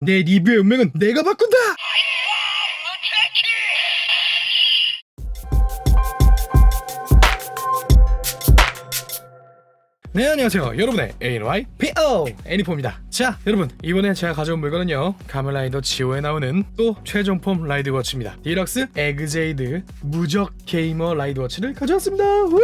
내 리뷰의 운명은 내가 바꾼다! 네 안녕하세요 여러분의 ANY PO 애니포입니다 자 여러분 이번에 제가 가져온 물건은요 가멜라이더 지오에 나오는 또 최종폼 라이드워치입니다 디럭스 에그제이드 무적 게이머 라이드워치를 가져왔습니다 우!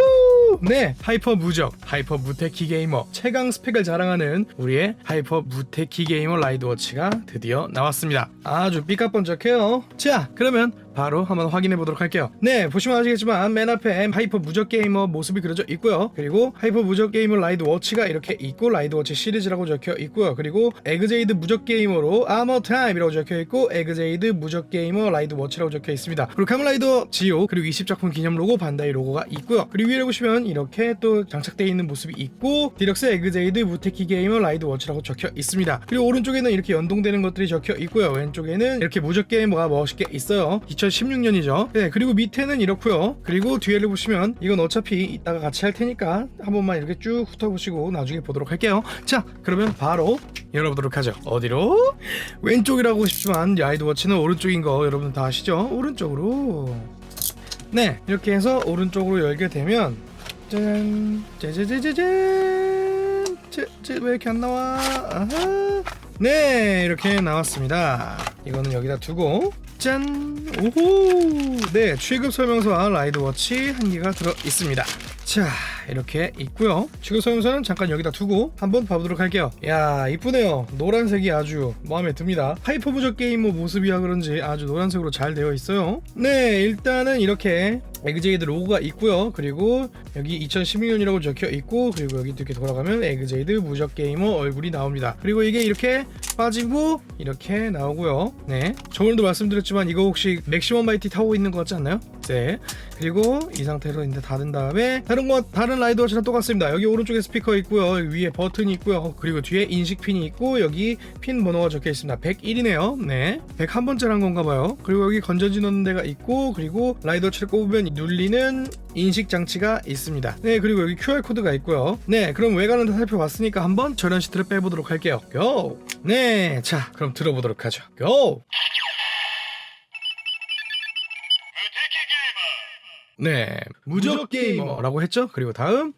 네 하이퍼 무적 하이퍼 무테키 게이머 최강 스펙을 자랑하는 우리의 하이퍼 무테키 게이머 라이드워치가 드디어 나왔습니다. 아주 삐까번쩍해요. 자 그러면 바로 한번 확인해 보도록 할게요. 네, 보시면 아시겠지만 맨 앞에 하이퍼 무적 게이머 모습이 그려져 있고요. 그리고 하이퍼 무적 게이머 라이드 워치가 이렇게 있고 라이드 워치 시리즈라고 적혀 있고요. 그리고 에그제이드 무적 게이머로 아머 타임이라고 적혀 있고 에그제이드 무적 게이머 라이드 워치라고 적혀 있습니다. 그리고 카멜라이더 지오 그리고 20작품 기념 로고 반다이 로고가 있고요. 그리고 위에 보시면 이렇게 또 장착되어 있는 모습이 있고 디럭스 에그제이드 무테키 게이머 라이드 워치라고 적혀 있습니다. 그리고 오른쪽에는 이렇게 연동되는 것들이 적혀 있고요. 왼쪽에는 이렇게 무적 게이머가 멋있게 있어요. 2016년이죠. 네, 그리고 밑에는 이렇고요. 그리고 뒤에를 보시면 이건 어차피 이따가 같이 할 테니까 한 번만 이렇게 쭉 훑어보시고 나중에 보도록 할게요. 자, 그러면 바로 열어보도록 하죠. 어디로? 왼쪽이라고 싶지만 라이드 워치는 오른쪽인 거 여러분 다 아시죠? 오른쪽으로. 네, 이렇게 해서 오른쪽으로 열게 되면 짠, 짜자자자잔. 쟤, 쟤왜 이렇게 안 나와? 아하. 네, 이렇게 나왔습니다. 이거는 여기다 두고 짠! 오호! 네, 취급 설명서와 라이드 워치 한 개가 들어 있습니다. 자, 이렇게 있고요. 설명서는 잠깐 여기다 두고 한번 봐보도록 할게요. 야, 이쁘네요. 노란색이 아주 마음에 듭니다. 하이퍼 부적 게이머 모습이야 그런지 아주 노란색으로 잘 되어 있어요. 네, 일단은 이렇게 에그제이드 로고가 있고요. 그리고 여기 2016년이라고 적혀 있고 그리고 여기 이렇게 돌아가면 에그제이드 무적 게이머 얼굴이 나옵니다. 그리고 이게 이렇게 빠지고 이렇게 나오고요. 네. 저번에도 말씀드렸지만 이거 혹시 맥시멈 마이티 타고 있는 것 같지 않나요? 네. 그리고 이 상태로 이제 닫은 다음에 다른 거 다른 라이드 워치랑 똑같습니다. 여기 오른쪽에 스피커 있고요. 위에 버튼이 있고요. 그리고 뒤에 인식 핀이 있고 여기 핀 번호가 적혀 있습니다. 101이네요. 네. 101번째란 건가 봐요. 그리고 여기 건전지 넣는 데가 있고 그리고 라이드 워치를 꼽으면 눌리는 인식 장치가 있습니다. 네, 그리고 여기 QR 코드가 있고요. 네, 그럼 외관은 다 살펴봤으니까 한번 전원 시트를 빼보도록 할게요. 고! 네, 자, 그럼 들어보도록 하죠. 고! 네, 무적 게이머라고 했죠. 그리고 다음.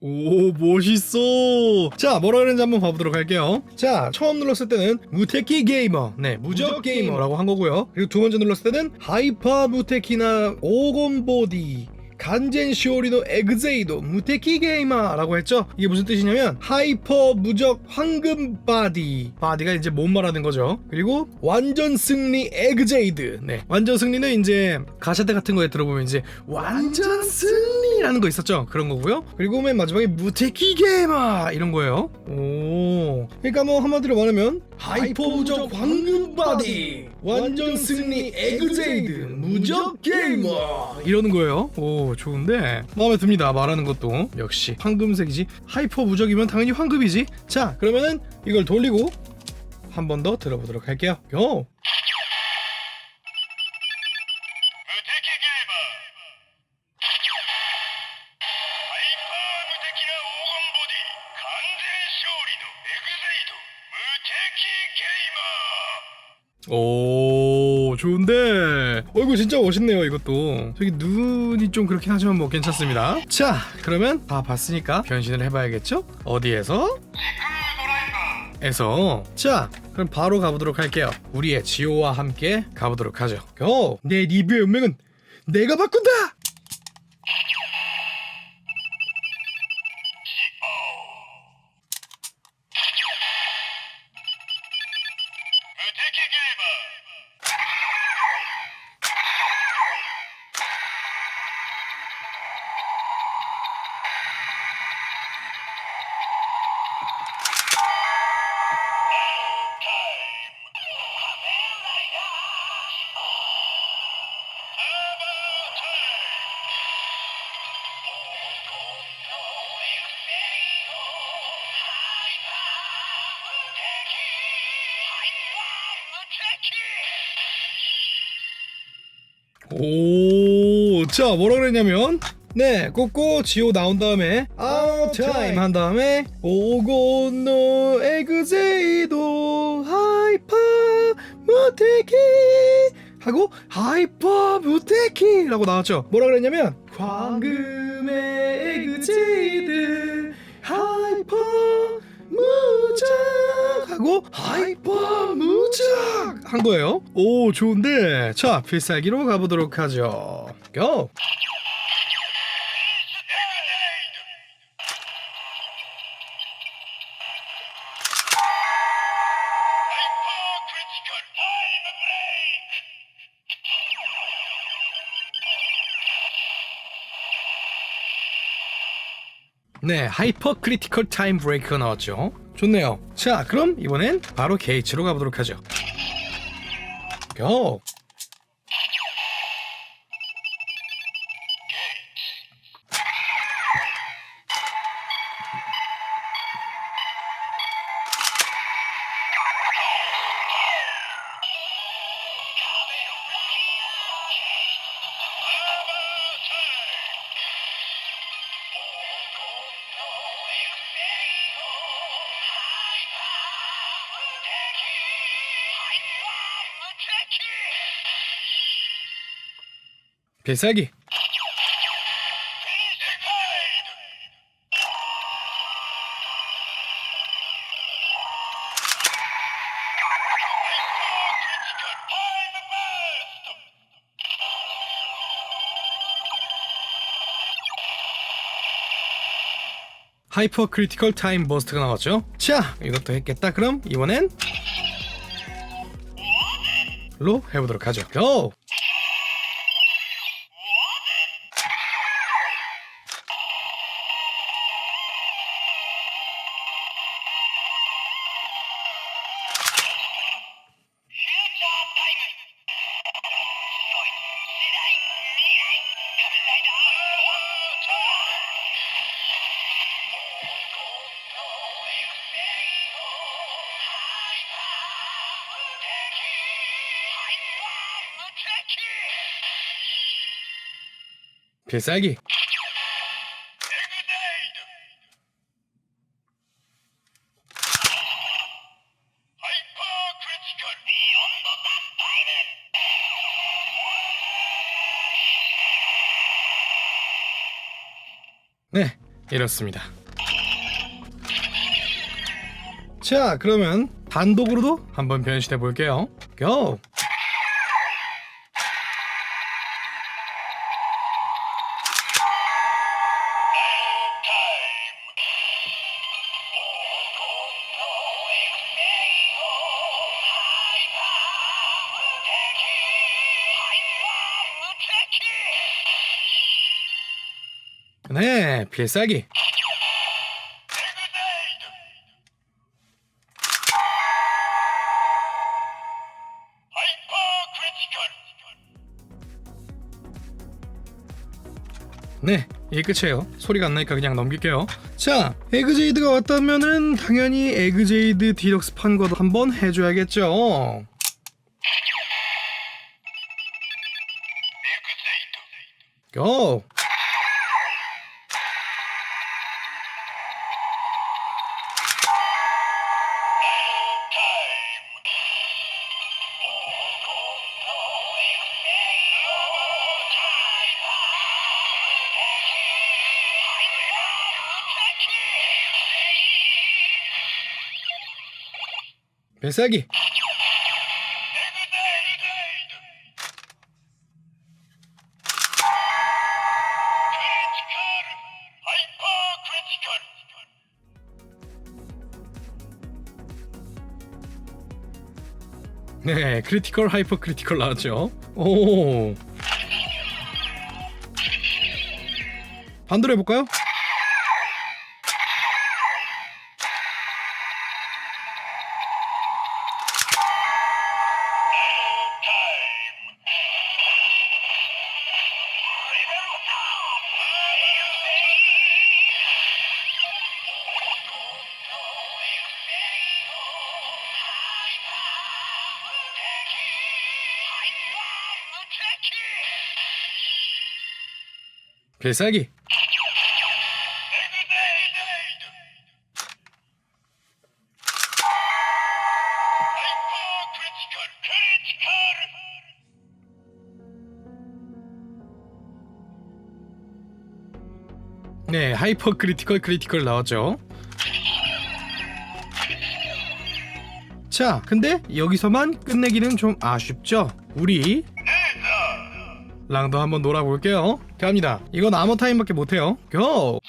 오 멋있어. 자 뭐라 그랬는지 한번 봐보도록 할게요. 자 처음 눌렀을 때는 무테키 게이머. 네 무적 게이머라고 한 거고요. 그리고 두 번째 눌렀을 때는 하이퍼 무테키나 오건보디 간젠 시오리노 에그제이도 무테키 게이머라고 했죠? 이게 무슨 뜻이냐면 하이퍼 무적 황금 바디. 바디가 이제 몸 말하는 거죠? 그리고 완전 승리 에그제이드. 네. 완전 승리는 이제 가샤대 같은 거에 들어보면 이제 완전 승리라는 거 있었죠? 그런 거고요. 그리고 맨 마지막에 무테키 게이머 이런 거예요. 오. 그러니까 뭐 한마디로 말하면 하이퍼 무적 황금 바디 완전 승리 에그제이드 무적 게이머. 이러는 거예요? 오 좋은데. 마음에 듭니다 말하는 것도. 역시 황금색이지. 하이퍼 무적이면 당연히 황금이지. 자 그러면은 이걸 돌리고 한 번 더 들어보도록 할게요. 요 오 좋은데. 얼굴 진짜 멋있네요 이것도. 저기 눈이 좀 그렇긴 하지만 뭐 괜찮습니다. 자 그러면 다 봤으니까 변신을 해봐야겠죠? 어디에서? 에서. 자 그럼 바로 가보도록 할게요. 우리의 지오와 함께 가보도록 하죠. 고! 내 리뷰의 운명은 내가 바꾼다 오 자 뭐라 그랬냐면 네 꽂고 지오 나온 다음에 아웃 타임 한 다음에 오고노 에그제이도 하이퍼 무테키 하고 하이퍼 무테키라고 나왔죠. 뭐라 그랬냐면 황금 하고 하이퍼 무작 한 거예요 오 좋은데 자 필살기로 가보도록 하죠 고! 네, 하이퍼 크리티컬 타임 브레이크가 나왔죠. 좋네요. 자, 그럼 이번엔 바로 게이츠로 가보도록 하죠. 고! 필살기. 하이퍼 크리티컬 타임 버스트가 나왔죠. 자, 이것도 했겠다. 그럼 이번엔 로 해보도록 하죠. 고! 필살기. 네, 이렇습니다. 자, 그러면 단독으로도 한번 변신해 볼게요. 고! 네, 필살기. 네, 이게 끝이에요. 소리가 안 나니까 그냥 넘길게요. 자, 에그제이드가 왔다면은 당연히 에그제이드 디럭스 판거도 한번 해줘야겠죠. 고! 필살기. 네, 크리티컬 하이퍼 크리티컬 나왔죠. 오. 반대로 해볼까요? 크리티컬 네 하이퍼 크리티컬 크리티컬 나왔죠. 자 근데 여기서만 끝내기는 좀 아쉽죠? 우리 랑도 한번 놀아볼게요 갑니다. 이건 아머 타임밖에 못해요. 고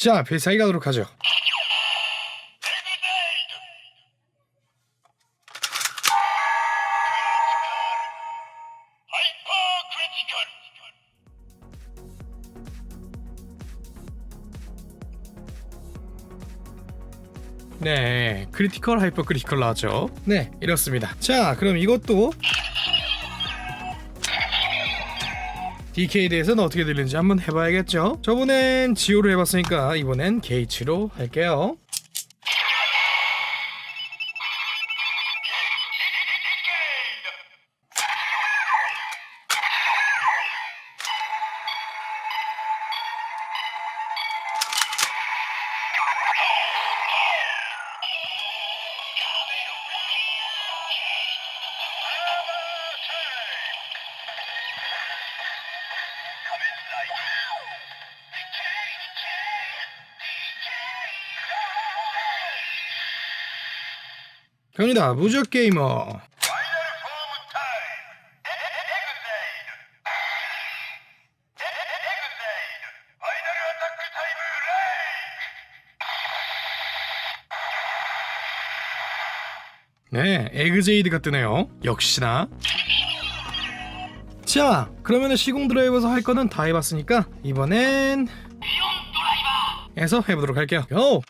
자 필살기 가도록 하죠. 네 크리티컬 하이퍼 크리티컬 나왔죠? 네. 이렇습니다. 자 그럼 이것도 DK에 대해서는 어떻게 들리는지 한번 해봐야겠죠? 저번엔 지오로 해봤으니까 이번엔 게이츠로 할게요 널 어타크 타임 레이 네, 에그제이드가 뜨네요. 역시나. 자, 그러면은 시공 드라이버에서 할 거는 다 해봤으니까 이번엔 에서 해보도록 할게요. 고!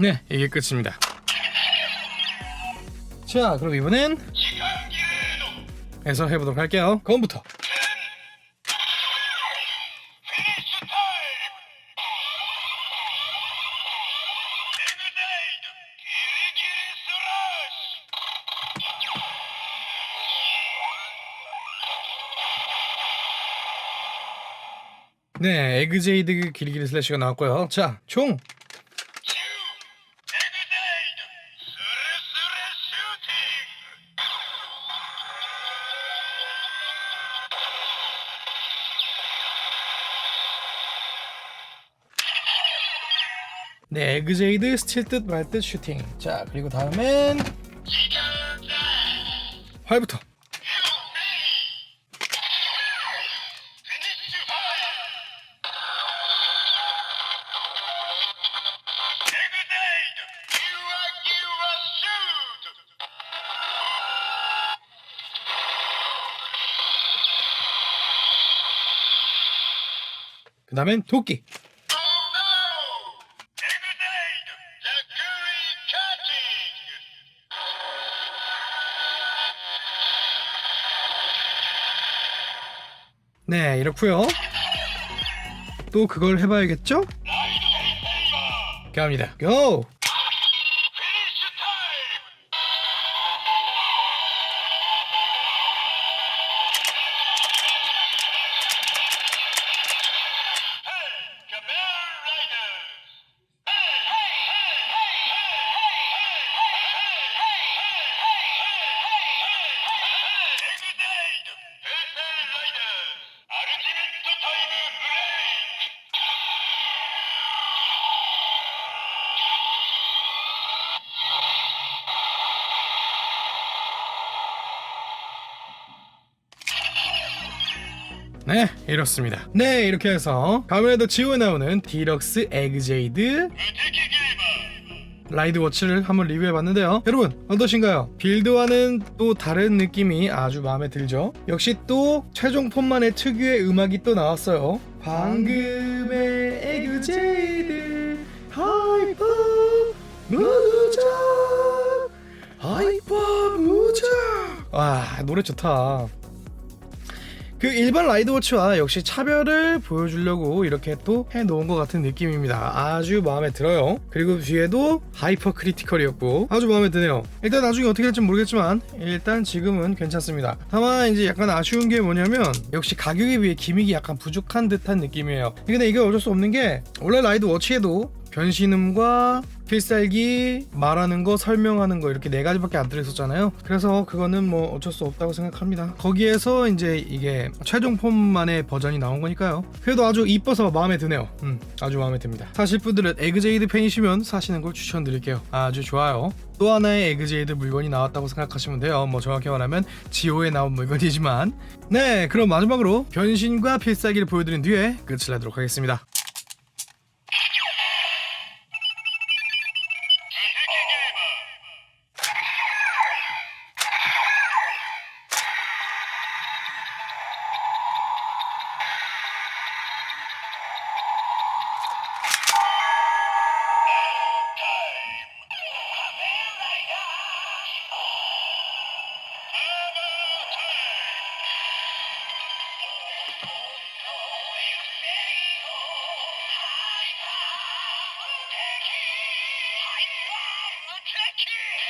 네, 이게 끝입니다. 자, 그럼 이번엔 에서 해보도록 할게요. 길길이 스라시 네, 에그제이드 길이길이 슬래시가 나왔고요. 자, 총 네, 에그제이드 스틸 듯말 듯 슈팅. 자, 그리고 다음엔 활부터. 그 다음엔 도끼. 네, 이렇고요. 또 그걸 해봐야겠죠? 갑니다. 고! 네 이렇습니다. 네 이렇게 해서 가면에도 지오에 나오는 디럭스 에그제이드 라이드 워치를 한번 리뷰해 봤는데요. 여러분 어떠신가요? 빌드와는 또 다른 느낌이 아주 마음에 들죠? 역시 또 최종 폰만의 특유의 음악이 또 나왔어요. 방금의 에그제이드 하이퍼 무적 하이퍼 무적. 와 노래 좋다 그 일반 라이드워치와 역시 차별을 보여주려고 이렇게 또 해놓은 것 같은 느낌입니다. 아주 마음에 들어요. 그리고 뒤에도 하이퍼 크리티컬이었고 아주 마음에 드네요. 일단 나중에 어떻게 될지 모르겠지만 일단 지금은 괜찮습니다. 다만 이제 약간 아쉬운 게 뭐냐면 역시 가격에 비해 기믹이 약간 부족한 듯한 느낌이에요. 근데 이게 어쩔 수 없는 게 원래 라이드워치에도 변신음과 필살기 말하는 거 설명하는 거 이렇게 네 가지밖에 안 들어있었잖아요. 그래서 그거는 뭐 어쩔 수 없다고 생각합니다. 거기에서 이제 이게 최종 폼만의 버전이 나온 거니까요. 그래도 아주 이뻐서 마음에 드네요. 음 아주 마음에 듭니다. 사실 분들은 에그제이드 팬이시면 사시는 걸 추천드릴게요. 아주 좋아요. 또 하나의 에그제이드 물건이 나왔다고 생각하시면 돼요. 뭐 정확히 말하면 지오에 나온 물건이지만. 네 그럼 마지막으로 변신과 필살기를 보여드린 뒤에 끝을 내도록 하겠습니다 Kiki!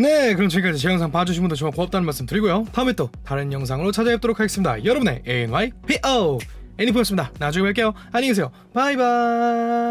네 그럼 지금까지 제 영상 봐주신 분들 정말 고맙다는 말씀 드리고요. 다음에 또 다른 영상으로 찾아뵙도록 하겠습니다. 여러분의 ANY PO 애니포였습니다. 나중에 뵐게요. 안녕히 계세요. 바이바이